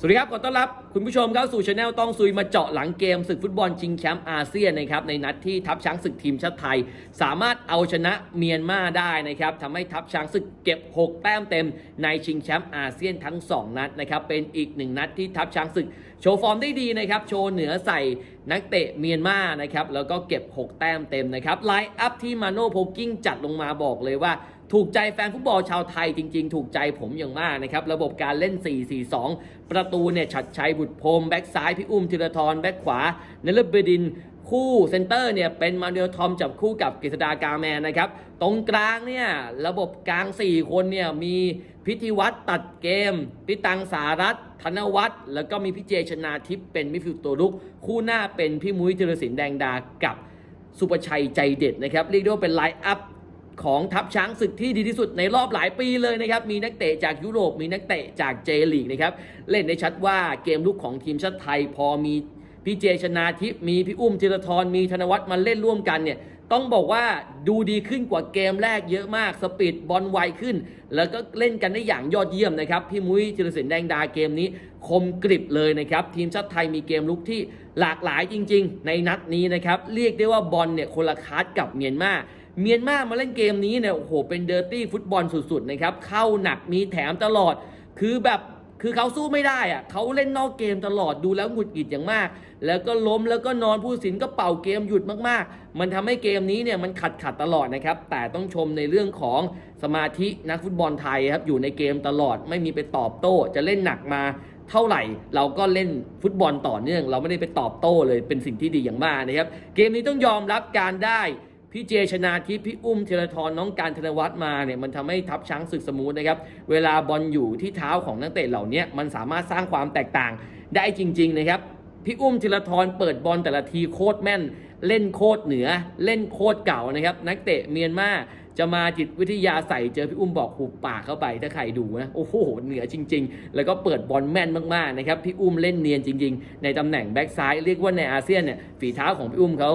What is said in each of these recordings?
สวัสดีครับ ขอต้อนรับคุณผู้ชมเข้าสู่ช anel ต้องซุยมาเจาะหลังเกมศึกฟุตบอลชิงแชมป์อาเซียนนะครับในนัดที่ทัพช้างศึกทีมชาติไทย สามารถเอาชนะเมียนมาได้นะครับทำให้ทัพช้างศึกเก็บ 6 แต้มเต็มในชิงแชมป์อาเซียนทั้ง 2 นัดนะครับเป็นอีกหนึ่งนัดที่ทัพช้างศึก โชว์ฟอร์มได้ดีนะครับโชว์เหนือใส่นักเตะเมียนมานะครับแล้วก็เก็บ 6 แต้มเต็มนะครับไลน์อัพที่มาโน่โพกิ้งจัดลงมาบอกเลยว่า ถูกใจแฟนฟุตบอลชาวไทยจริง ๆ ถูกใจผมอย่างมากนะครับ ระบบการเล่น 4-4-2 ประตูเนี่ยชัดชัยบุตรพรมแบ็กซ้ายพี่อุ้มธีรทรแบ็กขวาเนลเบดินคู่เซนเตอร์เนี่ยเป็นมาเนลทอมจับคู่กับกฤษดากาแมนนะครับ ตรงกลางเนี่ยระบบกลาง 4 คนเนี่ยมีพิธีวัตรตัดเกม พิตังสารัตน์ธนวัฒน์แล้วก็มีพี่เจชนาทิพย์เป็นมิฟิลตัวลุก คู่หน้าเป็นพี่มุ้ยธีรศิลป์แดงดากับสุประชัยใจเด็ดนะครับ เรียกได้ว่าเป็นไลน์อัพ ของทัพช้างศึกที่ดีที่สุดในรอบหลายปีเลยนะครับ มีนักเตะจากยุโรป มีนักเตะจากเจลีกนะครับ เล่นได้ชัดว่าเกมลุกของทีมชาติไทยพอมีพี่เจชนาทิพย์มีพี่อุ้มธีรทรมีธนวัฒน์มาเล่นร่วมกันเนี่ยต้องบอกว่าดูดีขึ้นกว่าเกมแรกเยอะมาก สปีดบอลไวขึ้น แล้วก็เล่นกันได้อย่างยอดเยี่ยมนะครับ พี่มุ้ยธีรศิลป์แดงดาเกมนี้ คมกริบเลยนะครับ ทีมชาติไทยมีเกมลุกที่หลากหลายจริง ๆ ในนัดนี้นะครับ เรียกได้ว่าบอลเนี่ยคนละคลาสกับเมียนมา เมียนมามาเล่นเกมนี้เนี่ยโอ้โหเป็นเดอร์ตี้ฟุตบอลสุดๆนะครับเข้าหนักมีแถมตลอด คือแบบคือเขาสู้ไม่ได้อะเขาเล่นนอกเกมตลอดดูแล้วหงุดหงิดอย่างมาก แล้วก็ล้มแล้วก็นอนผู้สินก็เป่าเกมหยุดมากๆ มันทำให้เกมนี้เนี่ยมันขัดขัดตลอดนะครับ แต่ต้องชมในเรื่องของสมาธินักฟุตบอลไทยครับอยู่ในเกมตลอดไม่มีไปตอบโต้ จะเล่นหนักมาเท่าไหร่เราก็เล่นฟุตบอลต่อเนื่อง เราไม่ได้ไปตอบโต้เลยเป็นสิ่งที่ดีอย่างมากนะครับ เกมนี้ต้องยอมรับการได้ พี่เจชนาทิพย์พี่อุ้มเทเลทรน้องการธนวัฒน์มาเนี่ยมันทำให้ทัพช้างศึกสมูทนะครับ เวลาบอลอยู่ที่เท้าของนักเตะเหล่านี้มันสามารถสร้างความแตกต่างได้จริง ๆ นะครับ พี่อุ้มธีรทรเปิดบอลแต่ละทีโคตรแม่น เล่นโคตรเหนือ เล่นโคตรเก่านะครับ นักเตะเมียนมาจะมาจิตวิทยาใส่เจอพี่อุ้มบอกหุบปากเข้าไปถ้าใครดูนะโอ้โหเหนือจริง ๆ แล้วก็เปิดบอลแม่นมากๆนะครับพี่อุ้มเล่นเนียนจริง ๆ ในตำแหน่งแบ็กซ้ายเรียกว่าในอาเซียนเนี่ยฝีเท้าของพี่อุ้มเขา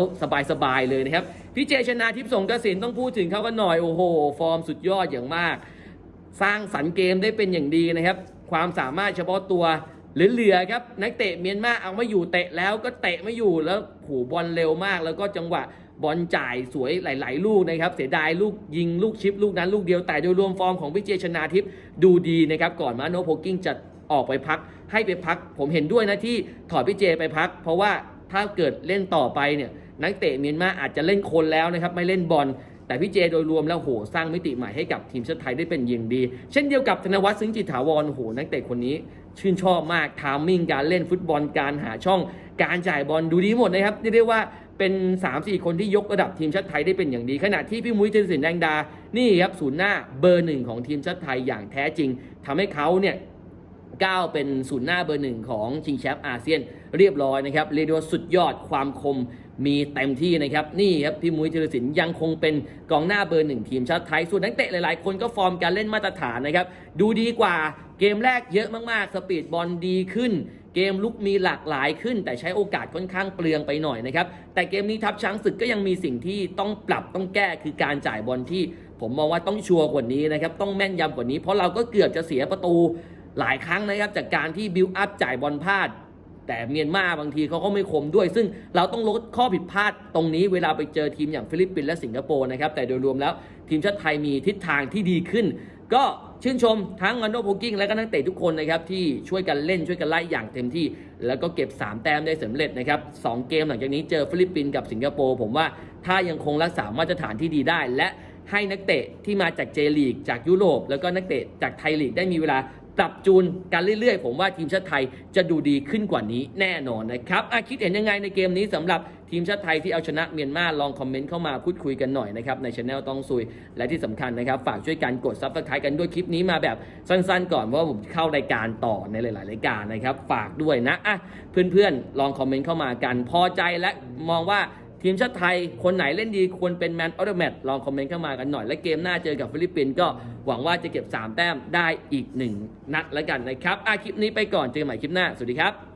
สบายๆเลยนะครับพี่เจชนาทิพย์สงกระสินต้องพูดถึงเขากันหน่อยโอ้โห ฟอร์มสุดยอดอย่างมาก สร้างสรรค์เกมได้เป็นอย่างดีนะครับ ความสามารถเฉพาะตัว เหลือๆครับนักเตะเมียนมาเอาไม่อยู่เตะแล้วก็เตะไม่อยู่แล้วผูบอลเร็วมาก แล้วก็จังหวะบอลจ่ายสวยหลาย ๆ ลูกนะครับ เสียดายลูกยิงลูกชิปลูกนั้นลูกเดียวแต่โดยรวมฟอร์มของพิเจชนาทิพย์ดูดีนะครับ ก่อนมาโนโพกิ้งจะออกไปพัก ให้ไปพัก ผมเห็นด้วยนะที่ถอดพี่เจไปพัก เพราะว่าถ้าเกิดเล่นต่อไปเนี่ยนักเตะเมียนมาอาจจะเล่นคนแล้วนะครับไม่เล่นบอล แต่พี่เจโดยรวมแล้วโหสร้างมิติใหม่ให้กับทีมชาติไทยได้เป็นอย่างดี เช่นเดียวกับธนวัฒน์ซึ้งจิตถาวรโหนักเตะคนนี้ ชื่นชอบมากทามมิ่งการเล่นฟุตบอลการหาช่องการจ่ายบอลดูดีหมดนะครับเรียกว่าเป็น 3-4 คนที่ยกระดับทีมชาติไทยได้เป็นอย่างดี ขณะที่พี่มุ้ยเทนสินแดงดา นี่ครับศูนย์หน้าเบอร์หนึ่งของทีมชาติไทยอย่างแท้จริงทำให้เขาเนี่ยก้าวเป็นศูนย์หน้าเบอร์หนึ่งของชิงแชมป์อาเซียนเรียบร้อยนะครับเรียกได้ว่าสุดยอดความคม มีเต็มที่นะครับนี่ครับพี่มุ้ยธีรศิลป์ยังคงเป็นกองหน้าเบอร์หนึ่งทีมชาติไทย ส่วนนักเตะหลายๆ คนก็ฟอร์มการเล่นมาตรฐานนะครับดูดีกว่าเกมแรกเยอะมากๆ สปีดบอลดีขึ้น เกมลุกมีหลากหลายขึ้น แต่ใช้โอกาสค่อนข้างเปลืองไปหน่อยนะครับแต่เกมนี้ทัพช้างศึกก็ยังมีสิ่งที่ต้องปรับต้องแก้คือการจ่ายบอลที่ผมมองว่าต้องชัวร์กว่านี้นะครับต้องแม่นยำกว่านี้ เพราะเราก็เกือบจะเสียประตูหลายครั้งนะครับจากการที่บิวอัพจ่ายบอลพลาด แต่เมียนมาบางทีเขาก็ไม่คมด้วย ซึ่งเราต้องลดข้อผิดพลาดตรงนี้เวลาไปเจอทีมอย่างฟิลิปปินส์และสิงคโปร์นะครับ แต่โดยรวมแล้วทีมชาติไทยมีทิศทางที่ดีขึ้น ก็ชื่นชมทั้งอันโนโพกิ้งและก็นักเตะทุกคนนะครับ ที่ช่วยกันเล่นช่วยกันไล่อย่างเต็มที่ แล้วก็เก็บ 3 แต้มได้สำเร็จนะครับสองเกมหลังจากนี้เจอฟิลิปปินส์กับสิงคโปร์ผมว่าถ้ายังคงรักษามาตรฐานที่ดีได้และให้นักเตะที่มาจากเจลีกจากยุโรป แล้วก็นักเตะจากไทยลีกได้มีเวลา ปรับจูนกันเรื่อยๆ ผมว่าทีมชาติไทยจะดูดีขึ้นกว่านี้แน่นอนนะครับอะคิดเห็นยังไงในเกมนี้สำหรับทีมชาติไทยที่เอาชนะเมียนมาลองคอมเมนต์เข้ามาพูดคุยกันหน่อยนะครับในช anel ต้องซุย และที่สำคัญนะครับ ฝากช่วยกันกดซับสไครต์กันด้วยคลิปนี้มาแบบสั้นๆ ก่อนเพราะว่าผมเข้ารายการต่อในหลายๆรายการนะครับฝากด้วยนะอะเพื่อนๆลองคอมเมนต์เข้ามากันพอใจและมองว่า ทีมชาติไทยคนไหนเล่นดีควรเป็นแมนออ t แมตลองคอมเมนต์เข้ามากันหน่อย และเกมหน้าเจอกับฟิลิปปินส์ก็หวังว่าจะเก็บ 3 แต้มได้อีก 1 นัดแล้วกันนะครับอาคลิปนี้ไปก่อนเจอกันใหม่คลิปหน้า สวัสดีครับ